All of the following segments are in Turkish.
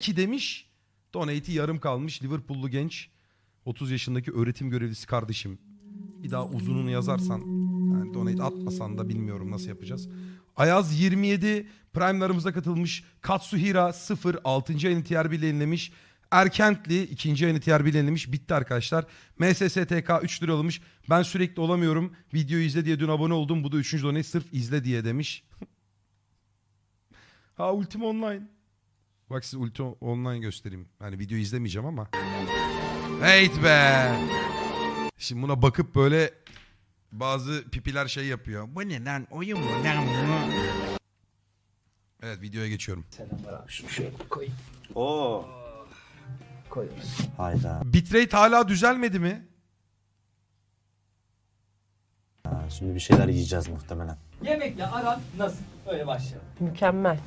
Ki demiş. Donate'i yarım kalmış. Liverpool'lu genç. 30 yaşındaki öğretim görevlisi kardeşim. Bir daha uzununu yazarsan. Yani donate atmasan da bilmiyorum nasıl yapacağız. Ayaz 27 Prime'larımıza katılmış. Katsuhira 0 6. ayını TRB. Erkentli 2. ayını TRB. Bitti arkadaşlar. MSSTK 3 lira olmuş. Ben sürekli olamıyorum. Videoyu izle diye dün abone oldum. Bu da 3. donate sırf izle diye demiş. ha Ultima Online. Bak size Ultima Online göstereyim. Hani video izlemeyeceğim ama. Heyt be. Şimdi buna bakıp böyle bazı pipiler şey yapıyor. Bu ne lan oyun mu lan bu? Evet videoya geçiyorum. Selamlar abi şunu şöyle koyayım. Oo. Koyuyoruz. Hayda. Bitrate hala düzelmedi mi? Ha, Şimdi bir şeyler yiyeceğiz muhtemelen. Yemekle aran nasıl? Öyle başlayalım. Mükemmel.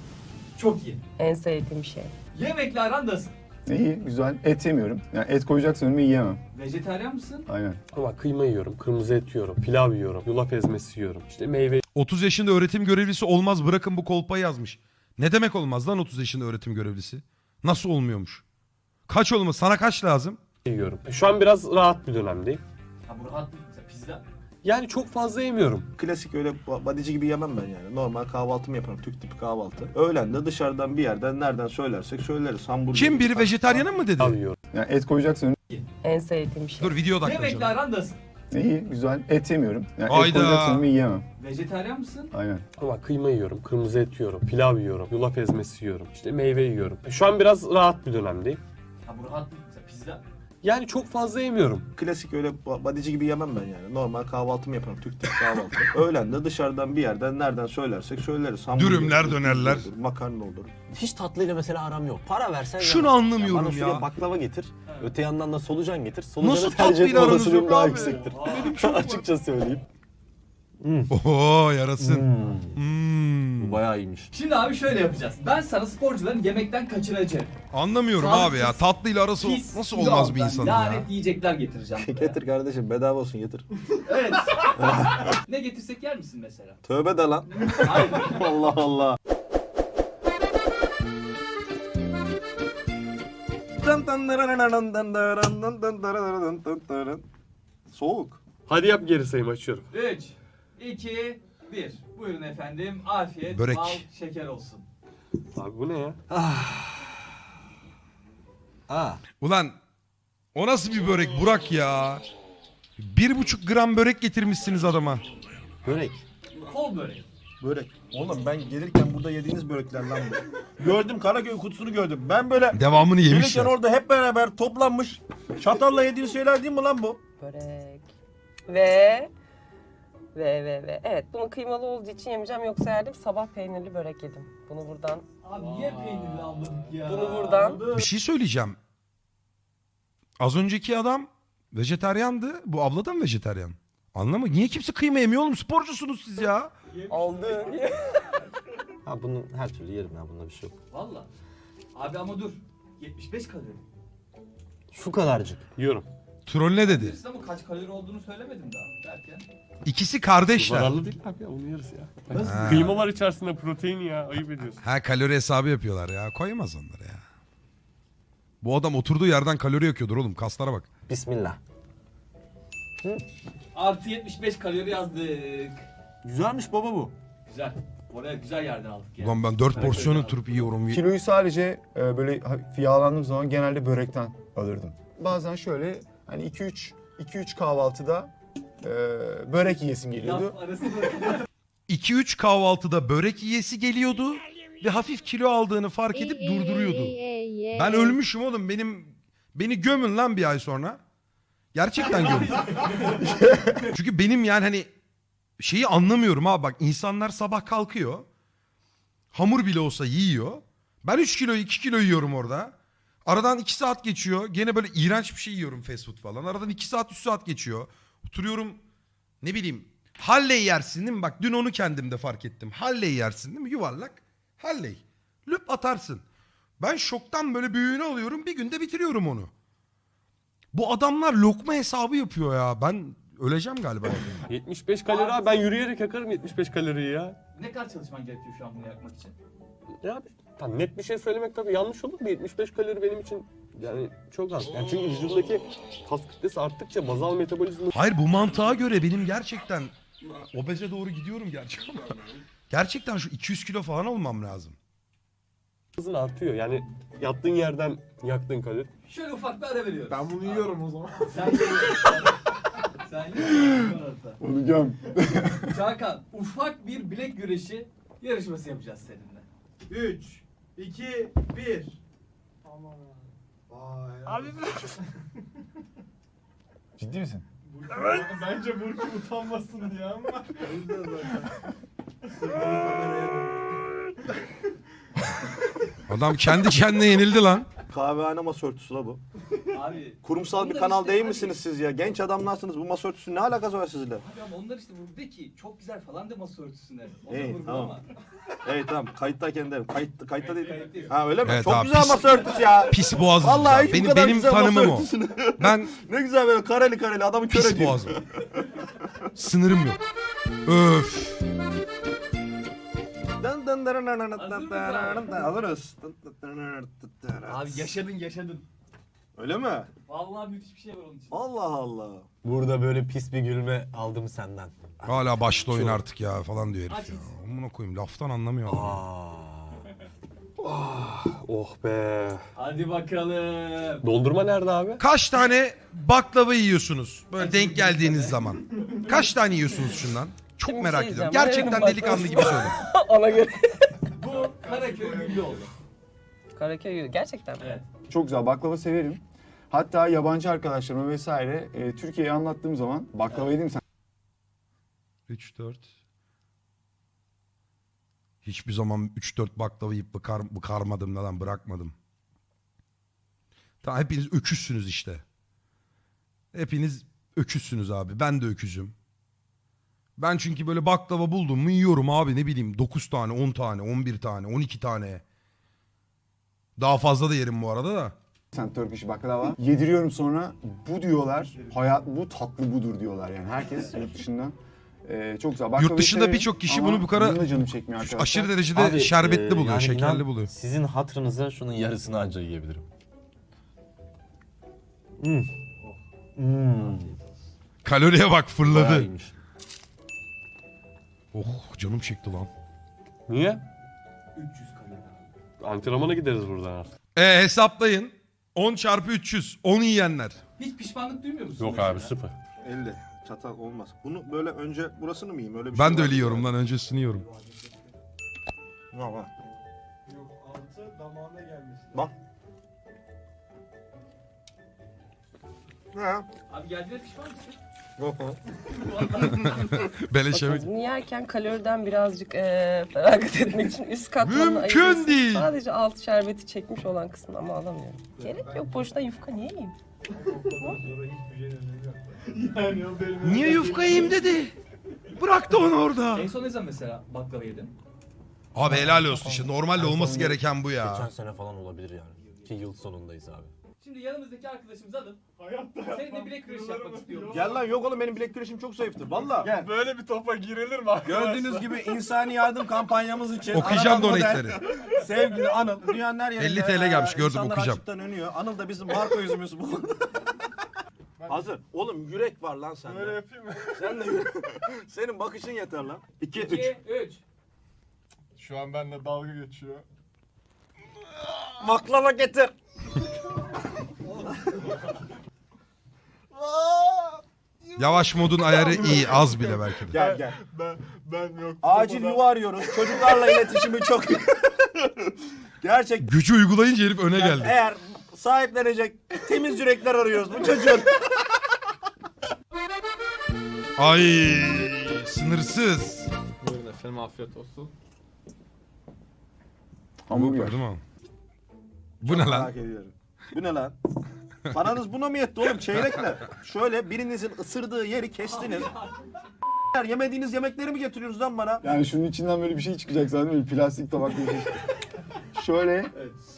Çok iyi. En sevdiğim şey. Yemekle aran nasıl? İyi, güzel. Et yemiyorum. Yani et koyacaksın önüme yiyemem. Vejetaryen mısın? Aynen. Ama kıyma yiyorum, kırmızı et yiyorum, pilav yiyorum, yulaf ezmesi yiyorum. İşte meyve 30 yaşında öğretim görevlisi olmaz bırakın bu kolpayı yazmış. Ne demek olmaz lan 30 yaşında öğretim görevlisi? Nasıl olmuyormuş? Kaç olmaz? Sana kaç lazım? yiyorum. Şu an biraz rahat bir dönemdeyim. Ha bu rahat. Yani çok fazla yemiyorum. Klasik öyle badici gibi yemem ben yani. Normal kahvaltımı yaparım. Türk tipi kahvaltı. Öğlen de dışarıdan bir yerden nereden söylersek söyleriz. Hamburger. Kim biri vejetaryenin mı Pilav dedi? yiyorum. Yani et koyacaksın En sevdiğim şey. Dur video Yemekle odaklanacağım. aran nasıl? İyi, güzel. Et yemiyorum. Yani Hayda. et koyacaksın önüme yiyemem. Vejetaryen mısın? Aynen. Ama kıyma yiyorum, kırmızı et yiyorum, pilav yiyorum, yulaf ezmesi yiyorum. İşte meyve yiyorum. Şu an biraz rahat bir dönemdeyim. Ha bu rahat değil. Mesela pizza. Yani çok fazla yemiyorum. Klasik öyle badici gibi yemem ben yani. Normal kahvaltımı yaparım. Türk tipi kahvaltı. Öğlen de dışarıdan bir yerden nereden söylersek söyleriz. Hamburger Dürümler, olur, dönerler. olur, makarna olur. Hiç tatlıyla mesela aram yok. Para versen Şunu yemem. anlamıyorum bana şuraya ya. baklava getir. Öte yandan da solucan getir. Solucanı Nasıl tercih tatlıyla etme aranız olasılığım yok daha abi? yüksektir. Benim çok. Açıkça söyleyeyim. Oho yarasın. Hmm. Hmm. Bu bayağı iyiymiş. Şimdi abi şöyle yapacağız. Ben sana sporcuların yemekten kaçıracağım. Anlamıyorum Sağlıksız, abi ya. Tatlıyla arası Pis, nasıl olmaz bir yağdan insanın ya? Lanet yiyecekler getireceğim. buraya. getir kardeşim bedava olsun getir. evet. ne getirsek yer misin mesela? Tövbe de lan. Hayır. Allah Allah. Soğuk. Hadi yap geri sayım açıyorum. 3, 2, 1. Buyurun efendim. Afiyet, Börek. bal, şeker olsun. Abi bu ne ya? Aa. Ulan o nasıl bir börek Burak ya? Bir buçuk gram börek getirmişsiniz adama. Börek. Kol böreği. Börek. Oğlum ben gelirken burada yediğiniz börekler lan bu. gördüm Karaköy kutusunu gördüm. Ben böyle Devamını gelirken yemişler. orada hep beraber toplanmış. Çatalla yediğiniz şeyler değil mi lan bu? Börek. Ve ve ve ve. Evet bunu kıymalı olduğu için yemeyeceğim yoksa yerdim. Sabah peynirli börek yedim. Bunu buradan Abi niye peynirli almadık ya? Bunu buradan- Bir şey söyleyeceğim. Az önceki adam vejetaryandı. Bu abla da mı vejetaryan? Anlama. Niye kimse kıyma yemiyor oğlum? Sporcusunuz siz ya. aldı. Ha bunu her türlü yerim ya bunda bir şey yok. Valla. Abi ama dur. 75 kalori. Şu kadarcık. Yiyorum. Troll ne dedi? Siz ama kaç kalori olduğunu söylemedim daha derken. İkisi kardeşler. Zararlı değil abi ya onu yeriz ya. Ha. Kıyma var içerisinde protein ya ayıp ediyorsun. Ha kalori hesabı yapıyorlar ya. Koyamaz onları ya. Bu adam oturduğu yerden kalori yakıyordur oğlum. Kaslara bak. Bismillah. Artı 75 kalori yazdık. Güzelmiş baba bu. Güzel. Oraya güzel yerden aldık yani. Ulan ben dört porsiyon oturup yiyorum. Kiloyu sadece e, böyle hafif yağlandığım zaman genelde börekten alırdım. Bazen şöyle hani 2-3 2-3 kahvaltıda e, börek yiyesim geliyordu. Laf arası böyle. 2-3 kahvaltıda börek yiyesi geliyordu ve hafif kilo aldığını fark edip durduruyordu. Ben ölmüşüm oğlum. Benim beni gömün lan bir ay sonra. Gerçekten gömün. Çünkü benim yani hani şeyi anlamıyorum ha bak insanlar sabah kalkıyor. Hamur bile olsa yiyor. Ben 3 kilo 2 kilo yiyorum orada. Aradan 2 saat geçiyor. Gene böyle iğrenç bir şey yiyorum fast food falan. Aradan 2 saat 3 saat geçiyor. Oturuyorum ne bileyim Halley yersin değil mi? Bak dün onu kendimde fark ettim. Halley yersin değil mi? Yuvarlak. Halley. Lüp atarsın. Ben şoktan böyle büyüğünü alıyorum. Bir günde bitiriyorum onu. Bu adamlar lokma hesabı yapıyor ya. Ben öleceğim galiba. 75 kalori abi ben yürüyerek yakarım 75 kaloriyi ya. ne kadar çalışman gerekiyor şu an bunu yakmak için? Ya abi Ya net bir şey söylemek tabii yanlış olur da 75 kalori benim için yani çok az. Yani çünkü vücudumdaki kas kütlesi arttıkça bazal metabolizma Hayır bu mantığa göre benim gerçekten obeze doğru gidiyorum gerçi ama gerçekten şu 200 kilo falan olmam lazım. hızın artıyor. Yani yattığın yerden yaktığın kalori. Şöyle ufak bir ara veriyoruz. Ben bunu yiyorum o zaman. Sen yiyorsun. Sen yiyorsun. Onu göm. Çağkan ufak bir bilek güreşi yarışması yapacağız seninle. 3, 2, 1. Aman. Vay. Abi Ciddi misin? Bence Burki utanmasın ya ama. Adam kendi kendine yenildi lan. Kahvehane masa örtüsü la bu. Abi. Kurumsal bir kanal işte değil abi- misiniz siz ya? Genç adamlarsınız. Bu masa örtüsü ne alakası var sizinle? Abi ama onlar işte buradaki çok güzel falan de masa örtüsüne. Onu İyi, vurgulama. Evet tamam. Kayıttayken derim. Kayıt, kayıtta değil. Ha öyle mi? Evet Çok abi, güzel pis- masa örtüsü ya. Pis boğazım. Vallahi hiç bu benim kadar benim güzel masa tanımım o. örtüsünü. Ben ne güzel böyle kareli kareli adamı pis ediyor. boğazım. Sınırım yok. Öf. Alırız. Abi yaşadın yaşadın. Öyle mi? Vallahi müthiş bir şey var onun için. Allah Allah. Burada böyle pis bir gülme aldım senden. Hala başla oyun artık ya falan diyor herif ya. Amına koyayım laftan anlamıyor adam. Aa. Oh be. Hadi bakalım. Dondurma nerede abi? Kaç tane baklava yiyorsunuz? Böyle denk geldiğiniz zaman. Kaç tane yiyorsunuz şundan? Çok merak şey ediyorum. diyeceğim. Gerçekten Verelim delikanlı gibi baklavası. söyle. Ona göre. Bu Karaköy Güllüoğlu. Karaköy yürü. Gerçekten mi? Evet. Çok güzel baklava severim. Hatta yabancı arkadaşlarıma vesaire e, Türkiye'yi anlattığım zaman baklava yedim sen 3 4 Hiçbir zaman 3-4 baklava yiyip bıkar, bıkarmadım da lan bırakmadım. Tamam hepiniz öküzsünüz işte. Hepiniz öküzsünüz abi. Ben de öküzüm. Ben çünkü böyle baklava buldum mu yiyorum abi ne bileyim 9 tane, 10 tane, 11 tane, 12 tane. Daha fazla da yerim bu arada da. sen Turkish baklava. Yediriyorum sonra bu diyorlar. Hayat bu tatlı budur diyorlar yani herkes yurt dışından. E, çok güzel. Baklavayı Yurt dışında severim birçok kişi ama bunu bu kadar bunun da canım çekmiyor arkadaşlar. Aşırı derecede Abi, şerbetli e, buluyor, yani şekerli inan buluyor. Sizin hatırınıza şunun yarısını anca yiyebilirim. Hmm. Hmm. Kaloriye bak fırladı. iyiymiş. Oh canım çekti lan. Niye? 300 kalori. Antrenmana gideriz buradan artık. E hesaplayın. 10 çarpı 300. 10 yiyenler. Hiç pişmanlık duymuyor musun? Yok abi işten? sıfır. 50. Çatal olmaz. Bunu böyle önce burasını mı yiyeyim? Öyle bir Ben şey de var öyle yiyorum lan. Öncesini yiyorum. Var var. Yok altı damağına gelmiş. Bak. Ne? Abi geldiğine pişman mısın? Beleşe bunu yerken kaloriden birazcık eee feragat etmek için üst katmanını Mümkün ayırırsın. değil. Sadece alt şerbeti çekmiş olan kısmını ama alamıyorum. Gerek yok boşuna yufka niye yiyeyim? Niye yufka yiyeyim dedi. Bıraktı onu orada. En son ne zaman mesela baklava yedin? Abi helal olsun işte. Normalde olması gereken bu Geçen ya. sene falan olabilir yani. Ki yıl sonundayız abi. Şimdi yanımızdaki arkadaşımızı alıp Hayatta seninle bilek güreşi yapmak istiyorum. Gel lan yok oğlum benim bilek güreşim çok zayıftır. Valla. Gel. Böyle bir topa girilir mi arkadaşlar? Gördüğünüz gibi insani yardım kampanyamız için Okuyacağım aranan model, donate'leri. Sevgili Anıl dünyanın her yerinde 50 TL gelmiş, gördüm, insanlar okuyacağım. açlıktan ölüyor. Anıl da bizim marka yüzümüz bu. Hazır. Oğlum yürek var lan sende. Böyle yapayım mı? Sen de yürek. Senin bakışın yeter lan. 2 3. 2, 3. Şu an benimle dalga geçiyor. Baklava getir. Yavaş modun ayarı iyi. Az bile belki de. Gel gel. Ben ben yok. Acil yuva arıyoruz. Çocuklarla iletişimi çok iyi. Gerçek. Gücü uygulayınca herif öne geldi. Eğer sahiplenecek temiz yürekler arıyoruz bu çocuğun. Ay sınırsız. Buyurun efendim afiyet olsun. Hamburger. Değil mi? Bu ne lan? Merak ediyorum. Bu ne lan? Paranız buna mı yetti oğlum çeyrekle? Şöyle birinizin ısırdığı yeri kestiniz. Yemediğiniz yemekleri mi getiriyorsunuz lan bana? Yani şunun içinden böyle bir şey çıkacak zaten böyle plastik tabak bir şey. Şöyle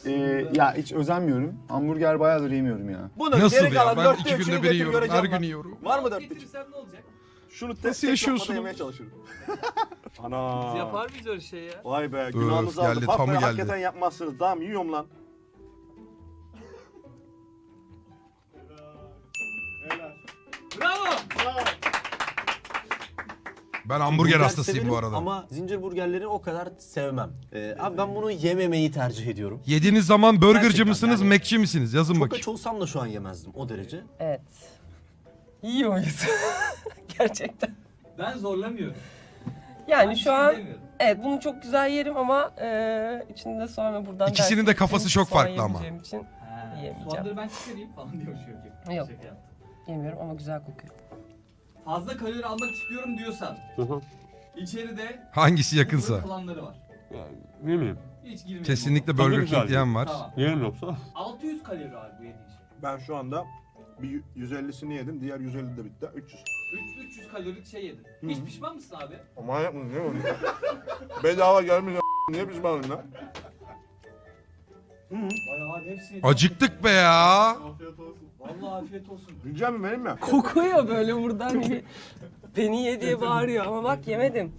e, ya hiç özenmiyorum. Hamburger bayağıdır yemiyorum ya. Bunu Nasıl geri ya? kalan Ben dörtte iki üçünü günde bir getir yiyorum. göreceğim Her gün yiyorum. Var mı dörtte üç? Getirirsem ne olacak? Şunu tek Nasıl tek yaşıyorsun lokmada oğlum? yemeye çalışıyorum. Ana. Biz yapar mıyız öyle şey ya? Vay be günahınızı geldi, aldım. tamı geldi. hakikaten yapmazsınız. Tamam yiyorum lan. Ben hamburger Burger hastasıyım severim bu arada. Ama zincir burgerleri o kadar sevmem. Ee, abi ben bunu yememeyi tercih ediyorum. Yediğiniz zaman burgerci Gerçekten mısınız, yani. mekçi misiniz? Yazın Çok bakayım. aç olsam da şu an yemezdim o derece. Evet. Yiyor muyuz? Gerçekten. Ben zorlamıyorum. Yani Ben şu an demiyorum. evet bunu çok güzel yerim ama e, içinde sonra buradan İkisinin dersin de kafası çok farklı ama. yemeyeceğim için. Soğanları ben çıkarayım falan diyor yok. Yok. Şaka yaptım. yemiyorum ama güzel kokuyor. Fazla kalori almak istiyorum diyorsan hı. içeride Hangisi yakınsa. kalanları var. Yani, yemeyeyim. Hiç girmeyelim. Kesinlikle Tadı Burger güzel King diyen var. Tamam. Yerim yoksa. 600 kalori var bu yediğin şey. Ben şu anda bir 150'sini yedim. Diğer 150 de bitti. 300. 3 300 kalorilik şey yedin. Hiç pişman mısın abi? Ama yapmadın değil mi? Bedava gelmiyor. Niye pişmanım lan? Bayağı abi hepsini. Acıktık be ya. Afiyet olsun. Vallahi afiyet olsun. Yiyeceğim mi benim mi? Kokuyor böyle buradan ye- beni ye diye bağırıyor ama bak yemedim.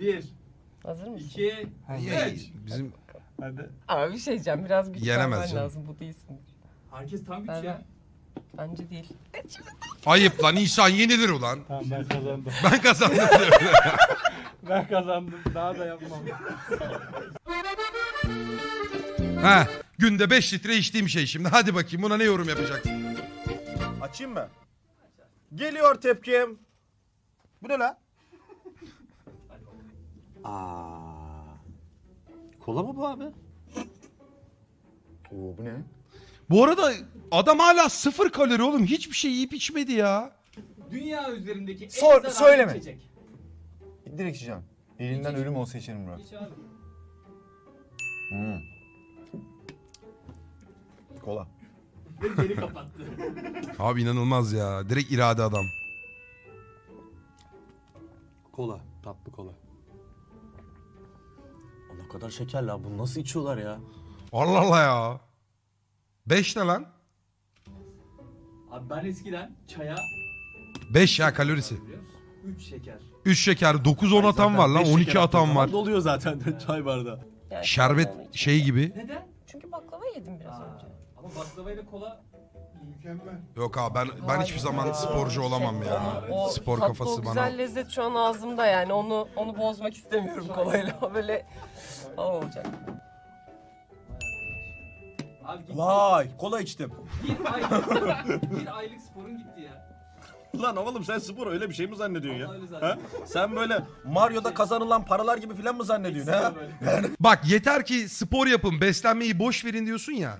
1, Hazır mısın? 2, üç. Bizim Hadi. Abi bir şey diyeceğim biraz güç Yenemez vermen canım. lazım bu değilsin. Herkes tam güç Ben- ya. Bence değil. ayıp lan insan yenilir ulan. Tamam ben kazandım. Ben kazandım. Ben kazandım. Daha da yapmam. ha, günde 5 litre içtiğim şey şimdi. Hadi bakayım buna ne yorum yapacaksın? Açayım mı? Geliyor tepkim. Bu ne lan? Aa. Kola mı bu abi? Oo bu ne? Bu arada adam hala sıfır kalori oğlum. Hiçbir şey yiyip içmedi ya. Dünya üzerindeki en Sor- zararlı söyleme. içecek. Direkt içeceğim. Elinden ölüm olsa içerim Murat. İç abi. Hmm. Kola. Ve geri kapattı. Abi inanılmaz ya. Direkt irade adam. Kola. Tatlı kola. O ne kadar şeker la bunu nasıl içiyorlar ya? Allah Allah ya. 5 ne lan? Abi ben eskiden çaya 5 ya kalorisi. 3 şeker. 3 şeker 9 10 atan var lan. 12 atan var. Doluyor zaten çay bardağı. Yani Şerbet şey gibi. Neden? Çünkü baklava yedim biraz Aa, önce. Ama baklava ile kola Mükemmel. Yok abi ben ben hiçbir zaman sporcu olamam ya. O Spor tatlı, kafası o bana. güzel lezzet şu an ağzımda yani onu onu bozmak istemiyorum kolayla. O böyle falan olacak. Abi gitti. Vay kola içtim. Bir aylık, bir aylık sporun gitti ya. Lan oğlum sen spor öyle bir şey mi zannediyorsun Vallahi öyle ya? Ha? zannediyorum. Sen böyle Mario'da kazanılan paralar gibi filan mı zannediyorsun ha? Böyle. Bak yeter ki spor yapın, beslenmeyi boş verin diyorsun ya.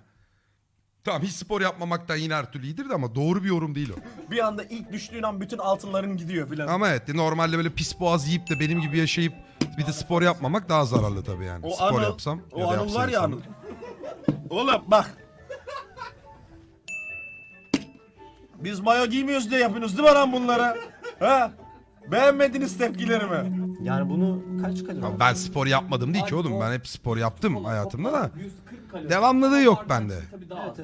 Tamam hiç spor yapmamaktan yine her türlü iyidir de ama doğru bir yorum değil o. Bir anda ilk düştüğün an bütün altınların gidiyor filan. Ama evet normalde böyle pis boğaz yiyip de benim gibi yaşayıp bir de spor yapmamak daha zararlı tabii yani. O spor anı- yapsam O ya da anıl yapsam var ya anıl. Oğlum bak. Biz mayo giymiyoruz diye yapıyorsunuz değil mi lan bunlara? Ha? Beğenmediniz tepkilerimi. Yani bunu kaç kalori? Ya Ben spor yapmadım değil ki oğlum. Ben hep spor yaptım hayatımda da. toplam 140 kalori. Devamlılığı yok bende.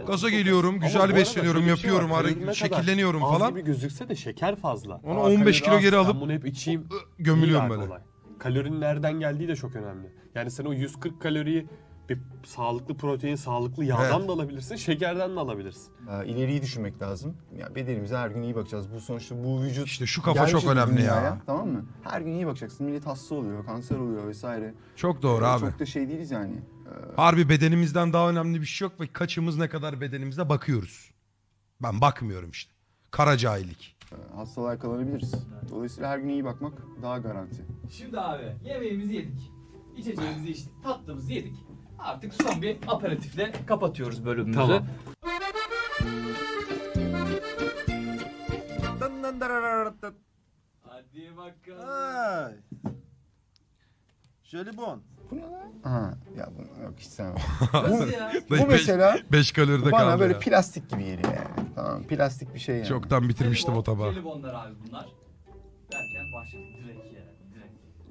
Gaza geliyorum, güzel besleniyorum, şey var, yapıyorum, kadar şekilleniyorum az falan. gibi gözükse de şeker fazla. Onu Aa, 15 kalori kilo az, geri alıp Ben bunu hep içeyim. gömülüyorum İyi böyle. olay. Kalorinin nereden geldiği de çok önemli. Yani sen o 140 kaloriyi bir sağlıklı protein, sağlıklı yağdan Evet. da alabilirsin, şekerden de alabilirsin. Ee, ileriyi düşünmek lazım. Ya bedenimize her gün iyi bakacağız. Bu sonuçta bu vücut İşte şu kafa gelmiş çok önemli dünyaya, ya. Tamam mı? Her gün iyi bakacaksın. Millet hasta oluyor, kanser oluyor vesaire. Çok doğru Ee, abi. Çok da şey değiliz yani. Ee, Harbi bedenimizden daha önemli bir şey yok ve kaçımız ne kadar bedenimize bakıyoruz. Ben bakmıyorum işte. Kara cahillik. e, hastalığa yakalanabiliriz. Dolayısıyla her gün iyi bakmak daha garanti. Şimdi abi yemeğimizi yedik. İçeceğimizi içtik. Tatlımızı yedik. Artık son bir aperatifle kapatıyoruz bölümümüzü. Tamam. Hadi bakalım. Ay. Jelibon. Bu ne lan? Aha, ya bunu yok hiç sevmem. Nasıl ya? bu mesela 5 kaloride bana kaldı böyle ya. plastik gibi geliyor yani. Tamam plastik bir şey yani. Çoktan bitirmiştim Jelibon, o tabağı. Jelibonlar abi bunlar. Derken başladık. Direkt.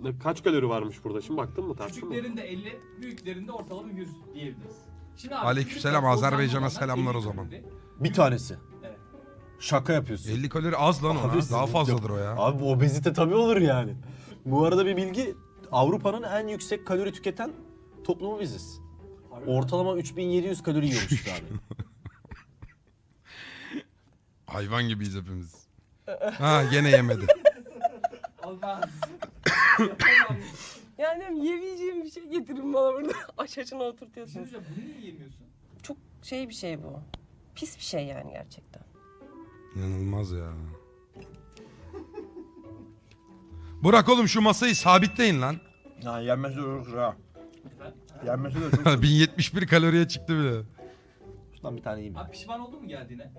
Ne- Kaç kalori varmış burada? Şimdi baktın mı tarttın mı? Küçüklerinde 50, büyüklerinde ortalama 100 diyebiliriz. Şimdi abi, Aleykümselam, küçükler Azerbaycan'a selamlar 50 o zaman. kalori. Bir tanesi. Evet. Şaka yapıyorsun. 50 kalori az lan ona. Abi Daha sizin- fazladır o ya. Abi obezite tabii olur yani. Bu arada bir bilgi Avrupa'nın en yüksek kalori tüketen toplumu biziz. Ortalama 3700 kalori yiyormuşuz abi. Hayvan gibiyiz hepimiz. Ha gene yemedi. Olmaz. Yani diyorum, yemeyeceğim bir şey getirin bana burada. Aç açına şey oturtuyorsunuz. söyleyeceğim, bunu niye yemiyorsun? Çok şey bir şey bu. Pis bir şey yani gerçekten. İnanılmaz ya. Burak oğlum şu masayı sabitleyin lan. Ha yenmesi de çok ha. Yenmesi de çok 1071 kaloriye çıktı bile. Şuradan bir tane yiyeyim. Abi pişman oldun mu geldiğine?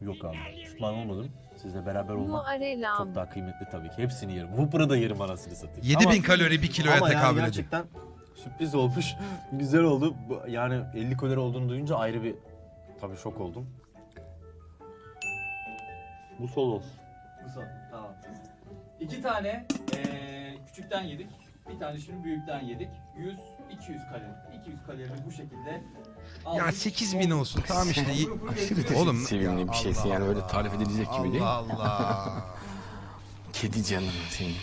Yok abi. Pişman olmadım. Sizle beraber Bu olmak Arela. çok daha kıymetli tabii ki. Hepsini yerim. Whopper'ı da yerim anasını satayım. 7000 Ama- kalori 1 kiloya Ama yani tekabül ediyor. gerçekten sürpriz olmuş. Güzel oldu. Bu- Yani 50 kalori olduğunu duyunca ayrı bir tabii şok oldum. Bu son olsun. Bu son. Tamam. İki tane eee küçükten yedik. Bir tane şimdi büyükten yedik. 100, 200 kalori. 200 kalori bu şekilde. Ya 8000 olsun tamam işte. Oğlum sevimli bir şeysin yani öyle tarif edilecek gibi değil. Allah Allah. Kedi canım senin.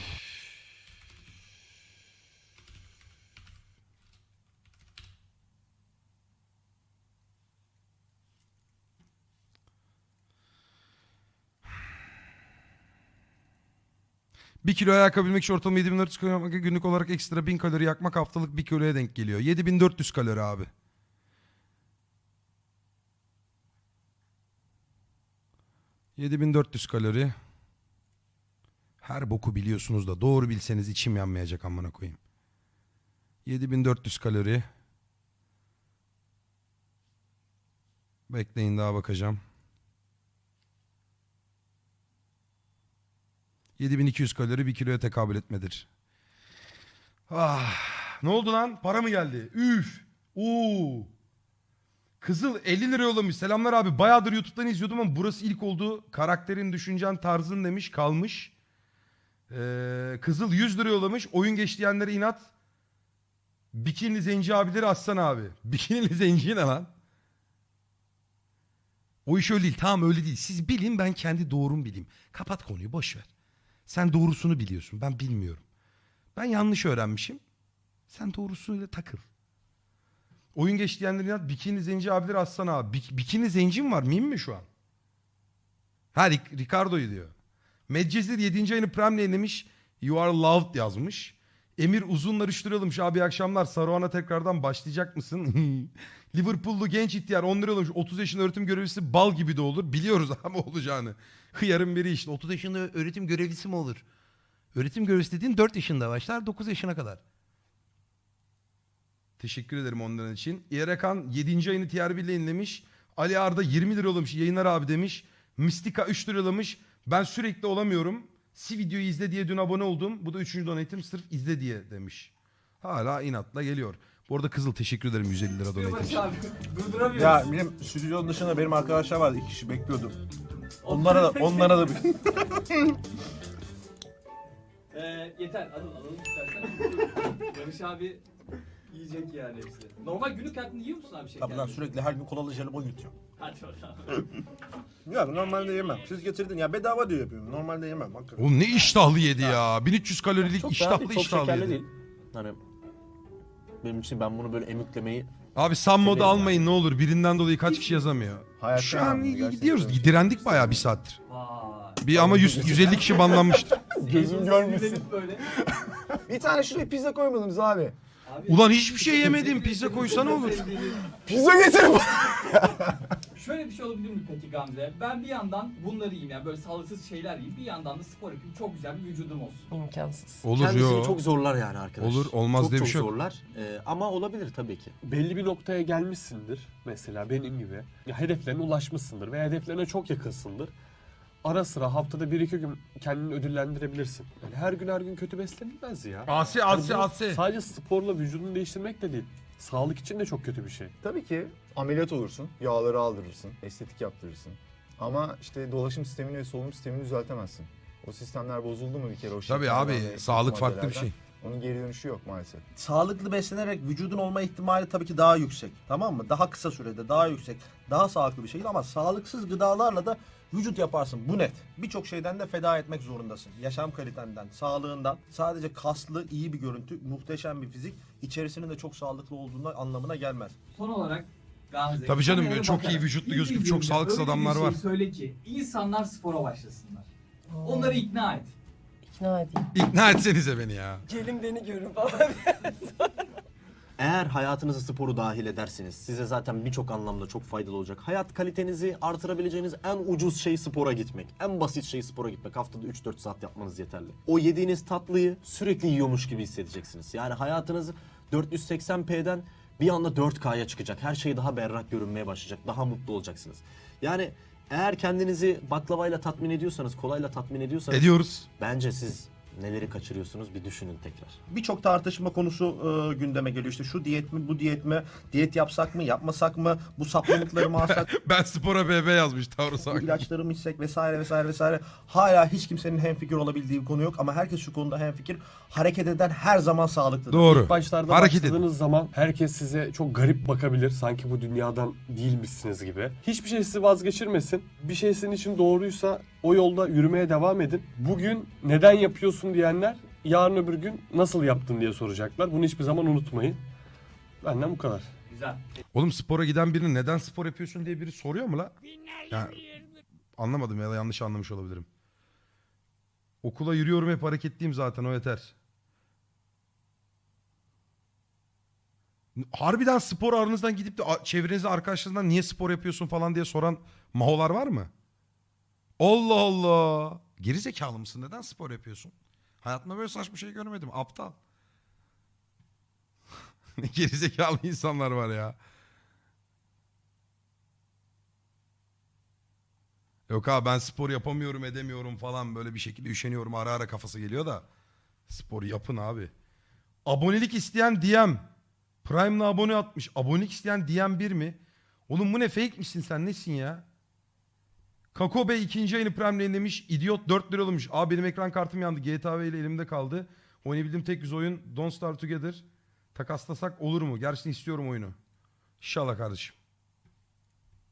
Bir kilo yakabilmek için ortalama 7400 kalori yapmak günlük olarak ekstra 1000 kalori yakmak haftalık 1 kiloya denk geliyor. 7400 kalori abi. ...7400 kalori. Her boku biliyorsunuz da doğru bilseniz içim yanmayacak amına koyayım. 7400 kalori. Bekleyin daha bakacağım. 7200 kalori bir kiloya tekabül etmedir. Ah, ne oldu lan? Para mı geldi? Üf. Oo. Kızıl 50 lira yollamış. Selamlar abi. Bayağıdır YouTube'dan izliyordum ama burası ilk oldu. Karakterin, düşüncen, tarzın demiş. Kalmış. Ee, Kızıl 100 lira yollamış. Oyun geç diyenlere inat. Bikinili zenci abileri Aslan abi. Bikinili zenci ne lan? O iş öyle değil. Tamam öyle değil. Siz bilin ben kendi doğrum bileyim. Kapat konuyu boş ver. Sen doğrusunu biliyorsun. Ben bilmiyorum. Ben yanlış öğrenmişim. Sen doğrusuyla takıl. Oyun geç diyenlerin inat. Bikini zenci abileri Aslan abi. Bik- bikini zenci mi var? Mim mi şu an? Ha Ric- Ricardo'yu diyor. Medcezir 7. ayını Prime yayınlamış. You are loved yazmış. Emir uzunlar üçlüyormuş abi akşamlar. Saruhan'a tekrardan başlayacak mısın? Liverpool'lu genç ihtiyar 10 lira olmuş. 30 yaşında öğretim görevlisi bal gibi de olur. Biliyoruz ama olacağını. Hıyarın biri işte. 30 yaşında öğretim görevlisi mi olur? Öğretim görevlisi dediğin 4 yaşında başlar 9 yaşına kadar. Teşekkür ederim onların için. İyerekan 7. ayını TRB ile yayınlamış. Ali Arda 20 lira yollamış. Yayınlar abi demiş. Mystica 3 lira yollamış. Ben sürekli olamıyorum. Si videoyu izle diye dün abone oldum. Bu da 3. donate'im sırf izle diye demiş. Hala inatla geliyor. Bu arada Kızıl teşekkür ederim 150 lira donate için. durduramıyoruz. Ya benim stüdyonun dışında benim arkadaşlar vardı iki kişi bekliyordu. Onlara da onlara da bir Ee, yeter alın alalım istersen. Barış abi yiyecek yani hepsi. Normal günlük hayatında yiyor musun abi şey? Tabii lan sürekli her gün kolalı jelibon yutuyorum. Hadi bakalım. Ya normalde yemem. Siz getirdin ya bedava diye yapıyorum. Normalde yemem hakikaten. Oğlum ne iştahlı yedi ya. 1300 kalorilik Çok iştahlı değil, çok iştahlı şekerli yedi. değil. Hani benim için ben bunu böyle emüklemeyi Abi sam modu Severim almayın ne olur. Birinden dolayı kaç kişi yazamıyor. Hayatta Şu an yemem, gerçekten gidiyoruz. Direndik bayağı bir saattir. Vay. Bir ama 100, 150 kişi banlanmıştır. Gözüm görmesin. Sinirlenip Böyle. Bir tane şuraya pizza koymadınız abi. Ulan hiçbir şey yemedim. Pizza koysana olur. Pizza getirin. Şöyle bir şey olabilir mi peki Gamze? Ben bir yandan bunları yiyeyim yani böyle sağlıksız şeyler yiyeyim. Bir yandan da spor yapayım. Çok güzel bir vücudum olsun. İmkansız. Olur kendisini yo. çok zorlar yani arkadaş. Olur, olmaz çok, diye bir çok şey yok. zorlar. Ee, ama olabilir tabii ki. Belli bir noktaya gelmişsindir mesela benim gibi. Ya hedeflerine ulaşmışsındır ve hedeflerine çok yakınsındır. Ara sıra haftada bir iki gün kendini ödüllendirebilirsin. Yani her gün her gün kötü beslenilmez ya. Asi Yani asi bu asi. Sadece sporla vücudunu değiştirmek de değil. Sağlık için de çok kötü bir şey. Tabii ki ameliyat olursun, yağları aldırırsın, estetik yaptırırsın. Ama işte dolaşım sistemini ve solunum sistemini düzeltemezsin. O sistemler bozuldu mu bir kere o Tabii şekerlerden abi ve eski sağlık farklı bir maddelerden, şey. Onun geri dönüşü yok maalesef. Sağlıklı beslenerek vücudun olma ihtimali tabii ki daha yüksek. Tamam mı? Daha kısa sürede daha yüksek. Daha sağlıklı bir şey ama sağlıksız gıdalarla da Vücut yaparsın bu net. Birçok şeyden de feda etmek zorundasın. Yaşam kalitenden, sağlığından. Sadece kaslı, iyi bir görüntü, muhteşem bir fizik içerisinin de çok sağlıklı olduğunda anlamına gelmez. Son olarak Gamze. Tabii canım, kameraya çok bakarak iyi vücutlu bir gözüküp çok videoyla sağlıksız öyle bir adamlar şey var. Söyle ki insanlar spora başlasınlar. Onları ikna et. İkna edeyim. İkna etsenize beni ya. Gelin beni görün falan. Eğer hayatınızı sporu dahil ederseniz size zaten birçok anlamda çok faydalı olacak. Hayat kalitenizi artırabileceğiniz en ucuz şey spora gitmek. En basit şey spora gitmek. Haftada 3-4 saat yapmanız yeterli. O yediğiniz tatlıyı sürekli yiyormuş gibi hissedeceksiniz. Yani hayatınız 480p'den bir anda 4K'ya çıkacak. Her şey daha berrak görünmeye başlayacak. Daha mutlu olacaksınız. Yani eğer kendinizi baklavayla tatmin ediyorsanız, kolayla tatmin ediyorsanız Ediyoruz. bence siz neleri kaçırıyorsunuz bir düşünün tekrar. Birçok tartışma konusu e, gündeme geliyor. İşte şu diyet mi, bu diyet mi? Diyet yapsak mı, yapmasak mı? Bu supplementları mı alsak, Ben spora BB yazmış Tavrus bu Hakan. ilaçları mı içsek vesaire vesaire vesaire. Hala hiç kimsenin hemfikir olabildiği bir konu yok ama herkes şu konuda hemfikir. Hareket eden her zaman sağlıklıdır. Doğru. Başlarda Hareket edin. başladığınız zaman herkes size çok garip bakabilir. Sanki bu dünyadan değilmişsiniz gibi. Hiçbir şey sizi vazgeçirmesin. Bir şey sizin için doğruysa o yolda yürümeye devam edin. Bugün neden yapıyorsun diyenler yarın öbür gün nasıl yaptın diye soracaklar. Bunu hiçbir zaman unutmayın. Benden bu kadar. Güzel. Oğlum spora giden birine neden spor yapıyorsun diye biri soruyor mu la? Ya, anlamadım ya da yanlış anlamış olabilirim. Okula yürüyorum hep hareketliyim zaten o yeter. Harbiden spor aranızdan gidip de çevrenizde arkadaşlarınızdan niye spor yapıyorsun falan diye soran maholar var mı? Allah Allah. Geri zekalı mısın? Neden spor yapıyorsun? Hayatımda böyle saçma şey görmedim. Aptal. ne geri zekalı insanlar var ya. Yok abi ben spor yapamıyorum edemiyorum falan böyle bir şekilde üşeniyorum ara ara kafası geliyor da. Spor yapın abi. Abonelik isteyen DM. Prime'la abone atmış. Abonelik isteyen DM 1 mi? Oğlum bu ne fake misin sen nesin ya? Kako Bey ikinci ayını Prime'le demiş. İdiot 4 lira olmuş. Abi benim ekran kartım yandı. GTA V ile elimde kaldı. Oynayabildiğim tek yüz oyun Don't Starve Together. Takaslasak olur mu? Gerçekten istiyorum oyunu. İnşallah kardeşim.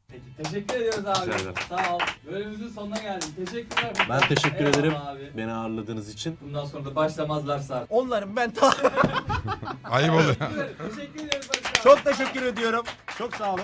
Peki teşekkür ediyoruz abi. Rica ederim. Sağ ol. Bölümümüzün sonuna geldik. Teşekkürler. Ben teşekkür Eyvallah ederim Abi. beni ağırladığınız için. Bundan sonra da başlamazlarsa artık. Onların ben ta- Ayıp oluyor. teşekkür ediyoruz. Barış abi. çok teşekkür ediyorum. Çok sağ olun.